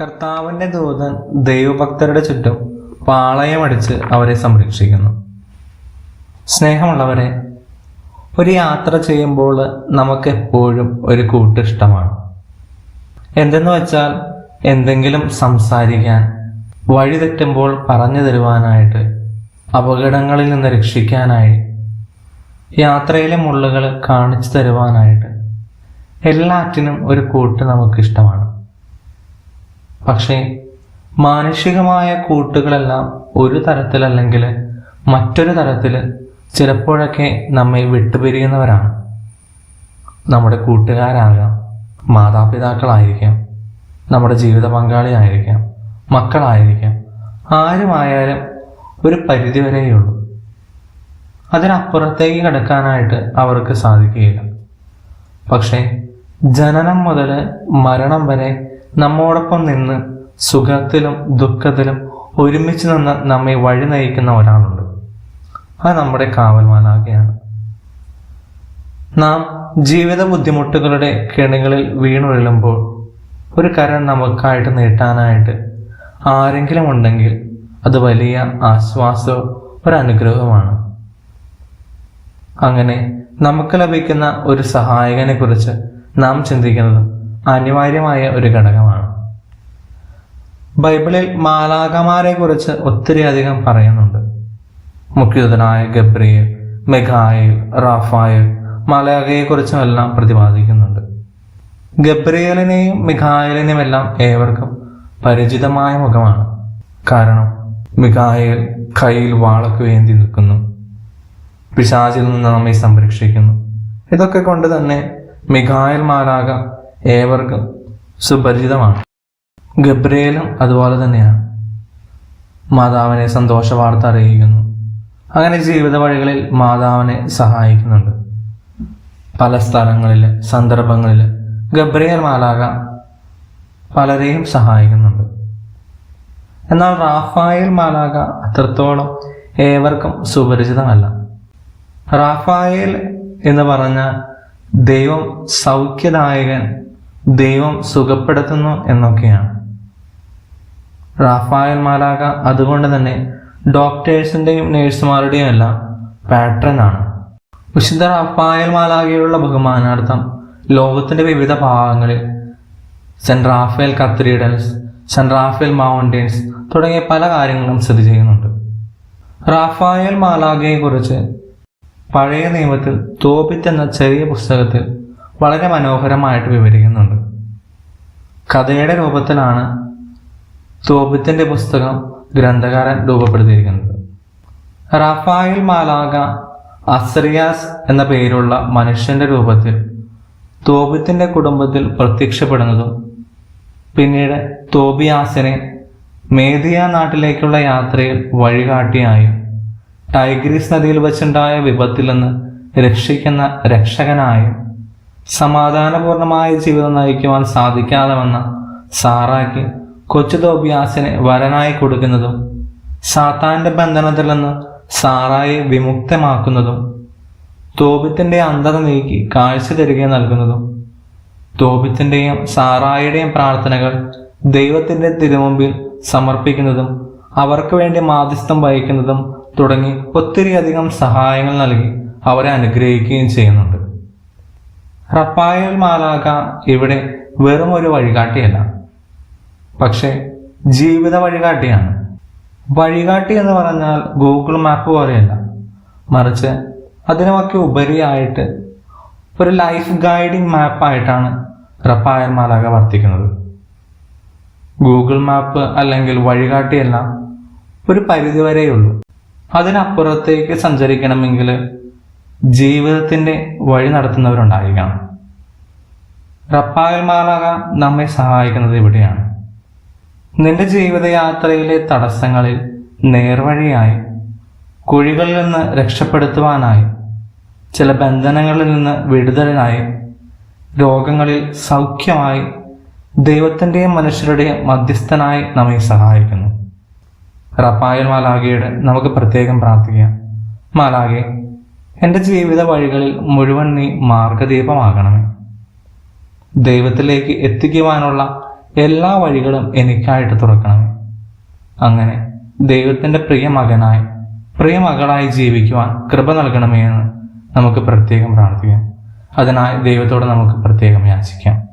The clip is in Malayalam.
കർത്താവിന്റെ ദൂതൻ ദൈവഭക്തരുടെ ചുറ്റും പാളയമടിച്ച് അവരെ സംരക്ഷിക്കുന്നു. സ്നേഹമുള്ളവരെ ഒരു യാത്ര ചെയ്യുമ്പോൾ നമുക്ക് എപ്പോഴും ഒരു കൂട്ടിഷ്ടമാണ് എന്തെന്ന് വെച്ചാൽ എന്തെങ്കിലും സംസാരിക്കാൻ വഴി തെറ്റുമ്പോൾ പറഞ്ഞു തരുവാനായിട്ട് അപകടങ്ങളിൽ നിന്ന് രക്ഷിക്കാനായി യാത്രയിലെ മുള്ളുകൾ കാണിച്ചു തരുവാനായിട്ട് എല്ലാറ്റിനും ഒരു കൂട്ട് നമുക്കിഷ്ടമാണ്. പക്ഷേ മാനുഷികമായ കൂട്ടുകളെല്ലാം ഒരു തരത്തിലല്ലെങ്കിൽ മറ്റൊരു തരത്തിൽ ചിലപ്പോഴൊക്കെ നമ്മെ വിട്ടുപിരിയുന്നവരാണ്. നമ്മുടെ കൂട്ടുകാരാകാം മാതാപിതാക്കളായിരിക്കാം നമ്മുടെ ജീവിത പങ്കാളിയായിരിക്കാം മക്കളായിരിക്കാം ആരുമായാലും ഒരു പരിധി പരിധിവരെയുള്ളൂ. അതിനപ്പുറത്തേക്ക് കിടക്കാനായിട്ട് അവർക്ക് സാധിക്കുകയില്ല. പക്ഷേ ജനനം മുതൽ മരണം വരെ നമ്മോടൊപ്പം നിന്ന് സുഖത്തിലും ദുഃഖത്തിലും ഒരുമിച്ച് നിന്ന് നമ്മെ വഴി നയിക്കുന്ന ഒരാളുണ്ട്. അത് നമ്മുടെ കാവൽമാനാകെയാണ്. നാം ജീവിത ബുദ്ധിമുട്ടുകളുടെ കെണികളിൽ വീണുഴലുമ്പോൾ ഒരു കരം നമുക്കായിട്ട് നീട്ടാനായിട്ട് ആരെങ്കിലും ഉണ്ടെങ്കിൽ അത് വലിയ ആശ്വാസവും ഒരനുഗ്രഹവുമാണ് അങ്ങനെ നമുക്ക് ലഭിക്കുന്ന ഒരു സഹായകനെ കുറിച്ച് നാം ചിന്തിക്കുന്നത് അനിവാര്യമായ ഒരു ഘടകമാണ്. ബൈബിളിൽ മാലാകമാരെ കുറിച്ച് ഒത്തിരി അധികം പറയുന്നുണ്ട്. മുഖ്യതനായ ഗബ്രിയൽ മെഘായിൽ റാഫായൽ മാലാകയെ കുറിച്ചും എല്ലാം പ്രതിപാദിക്കുന്നുണ്ട്. ഗബ്രിയലിനെയും മിഖായലിനെയും എല്ലാം ഏവർക്കും പരിചിതമായ മുഖമാണ്. കാരണം മിഘായൽ കയ്യിൽ വാളൊക്കെ വേണ്ടി നിൽക്കുന്നു. പിശാചിൽ നിന്ന് നമ്മെ സംരക്ഷിക്കുന്നു. ഇതൊക്കെ കൊണ്ട് തന്നെ മിഖായൽ മാലാക ഏവർക്കും സുപരിചിതമാണ്. ഗബ്രിയേലും അതുപോലെ തന്നെയാണ്. മാതാവിനെ സന്തോഷ വാർത്ത അറിയിക്കുന്നു. അങ്ങനെ ജീവിത വഴികളിൽ മാതാവിനെ സഹായിക്കുന്നുണ്ട്. പല സ്ഥലങ്ങളിൽ സന്ദർഭങ്ങളിൽ ഗബ്രിയേൽ മാലാക പലരെയും സഹായിക്കുന്നുണ്ട്. എന്നാൽ റാഫായേൽ മാലാക അത്രത്തോളം ഏവർക്കും സുപരിചിതമല്ല. റാഫായേൽ എന്ന് പറഞ്ഞ ദൈവം സൗഖ്യദായകൻ ദൈവം സുഖപ്പെടുത്തുന്നു എന്നൊക്കെയാണ്. റാഫായൽ മാലാക അതുകൊണ്ട് തന്നെ ഡോക്ടേഴ്സിന്റെയും നേഴ്സുമാരുടെയും എല്ലാം പാട്രൺ ആണ്. വിശുദ്ധ റാഫായൽ മാലാകയുള്ള ബഹുമാനാർത്ഥം ലോകത്തിന്റെ വിവിധ ഭാഗങ്ങളിൽ saint Raphael cathedrals saint Raphael mountains തുടങ്ങിയ പല കാര്യങ്ങളും സ്ഥിതി ചെയ്യുന്നുണ്ട്. റാഫായൽ മാലാകയെക്കുറിച്ച് പഴയ നിയമത്തിൽ തോപിത്ത് എന്ന ചെറിയ പുസ്തകത്തിൽ വളരെ മനോഹരമായിട്ട് വിവരിക്കുന്നുണ്ട്. കഥയുടെ രൂപത്തിലാണ് തോപിത്തിന്റെ പുസ്തകം ഗ്രന്ഥകാരൻ രൂപപ്പെടുത്തിയിരിക്കുന്നത്. റഫായിൽ മാലാഗ അസ്രിയാസ് എന്ന പേരുള്ള മനുഷ്യന്റെ രൂപത്തിൽ തോബിത്തിന്റെ കുടുംബത്തിൽ പ്രത്യക്ഷപ്പെടുന്നതും പിന്നീട് തോബിയാസിനെ മേദിയ നാട്ടിലേക്കുള്ള യാത്രയിൽ വഴികാട്ടിയായും ടൈഗ്രീസ് നദിയിൽ വച്ചുണ്ടായ വിപത്തിൽ നിന്ന് രക്ഷിക്കുന്ന രക്ഷകനായും സമാധാനപൂർണമായ ജീവിതം നയിക്കുവാൻ സാധിക്കാതെ വന്ന സാറാക്ക് കൊച്ചു തോബിയാസിനെ വരനായി കൊടുക്കുന്നതും സാത്താന്റെ ബന്ധനത്തിൽ നിന്ന് സാറായെ വിമുക്തമാക്കുന്നതും തോപിത്തിന്റെ അന്ധത നീക്കി കാഴ്ച തരികെ നൽകുന്നതും തോപിത്തിന്റെയും സാറായുടെയും പ്രാർത്ഥനകൾ ദൈവത്തിന്റെ തിരുമുമ്പിൽ സമർപ്പിക്കുന്നതും അവർക്ക് വേണ്ടി മാധ്യസ്ഥം വഹിക്കുന്നതും തുടങ്ങി ഒത്തിരിയധികം സഹായങ്ങൾ നൽകി അവരെ അനുഗ്രഹിക്കുകയും ചെയ്യുന്നുണ്ട്. റപ്പായൽ മാലാക ഇവിടെ വെറും ഒരു വഴികാട്ടിയല്ല. പക്ഷേ ജീവിത വഴികാട്ടിയാണ്. വഴികാട്ടി എന്ന് പറഞ്ഞാൽ ഗൂഗിൾ മാപ്പ് പോലെയല്ല. മറിച്ച് അതിനുമൊക്കെ ഉപരിയായിട്ട് ഒരു ലൈഫ് ഗൈഡിംഗ് മാപ്പായിട്ടാണ് റപ്പായൽ മാലാക വർത്തിക്കുന്നത്. ഗൂഗിൾ മാപ്പ് അല്ലെങ്കിൽ വഴികാട്ടിയെല്ലാം ഒരു പരിധിവരെയുള്ളൂ അതിനപ്പുറത്തേക്ക് സഞ്ചരിക്കണമെങ്കിൽ ജീവിതത്തിന്റെ വഴി നടത്തുന്നവരുണ്ടായിരിക്കണം. റപ്പായൽ നമ്മെ സഹായിക്കുന്നത് ഇവിടെയാണ്. നിന്റെ ജീവിതയാത്രയിലെ തടസ്സങ്ങളിൽ നേർവഴിയായി കുഴികളിൽ നിന്ന് രക്ഷപ്പെടുത്തുവാനായി ചില ബന്ധനങ്ങളിൽ നിന്ന് വിടുതലിനായി രോഗങ്ങളിൽ സൗഖ്യമായി ദൈവത്തിന്റെയും മനുഷ്യരുടെയും മധ്യസ്ഥനായി നമ്മെ സഹായിക്കുന്നു. റപ്പായൽ മാലാഗയുടെ നമുക്ക് പ്രത്യേകം പ്രാർത്ഥിക്കാം. മാലാകെ എന്റെ ജീവിത വഴികളിൽ മുഴുവൻ നീ മാർഗദീപമാകണമേ ദൈവത്തിലേക്ക് എത്തിക്കുവാനുള്ള എല്ലാ വഴികളും എനിക്കായിട്ട് തുറക്കണമേ അങ്ങനെ ദൈവത്തിന്റെ പ്രിയ മകനായി പ്രിയ മകളായി ജീവിക്കുവാൻ കൃപ നൽകണമേ എന്ന് നമുക്ക് പ്രത്യേകം പ്രാർത്ഥിക്കാം. അതിനായി ദൈവത്തോട് നമുക്ക് പ്രത്യേകം യാചിക്കാം.